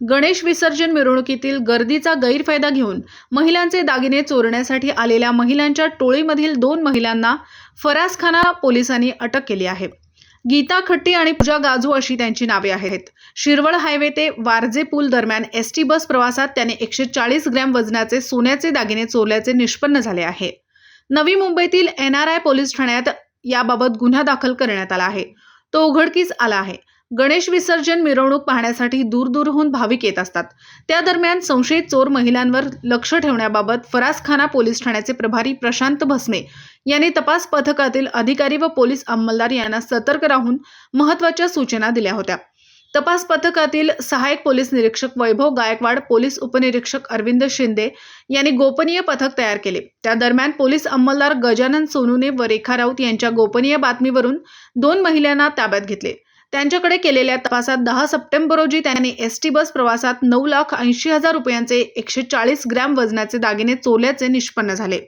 गणेश विसर्जन मिरवणुकीतील गर्दीचा गैरफायदा घेऊन महिलांचे दागिने चोरण्यासाठी आलेल्या महिलांच्या टोळीमधील दोन महिलांना फरासखाना पोलिसांनी अटक केली आहे. गीता खट्टी आणि पूजा गाजू अशी त्यांची नावे आहेत. शिरवळ हायवे ते वारजे पूल दरम्यान एस टी बस प्रवासात त्याने एकशे चाळीस ग्रॅम वजनाचे सोन्याचे दागिने चोरल्याचे निष्पन्न झाले आहे. नवी मुंबईतील एन आर आय पोलीस ठाण्यात याबाबत गुन्हा दाखल करण्यात आला आहे. तो उघडकीस आला आहे. गणेश विसर्जन मिरवणूक पाहण्यासाठी दूरदूरहून भाविक येत असतात. त्या दरम्यान संशयित चोर महिलांवर लक्ष ठेवण्याबाबत फरासखाना पोलीस ठाण्याचे प्रभारी प्रशांत भस्मे यांनी तपास पथकातील अधिकारी व पोलीस अंमलदार यांना सतर्क राहून महत्त्वाच्या सूचना दिल्या होत्या. तपास पथकातील सहाय्यक पोलीस निरीक्षक वैभव गायकवाड पोलीस उपनिरीक्षक अरविंद शिंदे यांनी गोपनीय पथक तयार केले. त्या दरम्यान पोलीस अंमलदार गजानन सोनूने व रेखा राऊत यांच्या गोपनीय बातमीवरून दोन महिलांना ताब्यात घेतले. त्यांच्याकडे केलेल्या तपासात दहा सप्टेंबर रोजी त्यांनी एस टी बस प्रवासात नऊ लाख ऐंशी हजार रुपयांचे एकशे चाळीस ग्रॅम वजनाचे दागिने चोरल्याचे निष्पन्न झाले.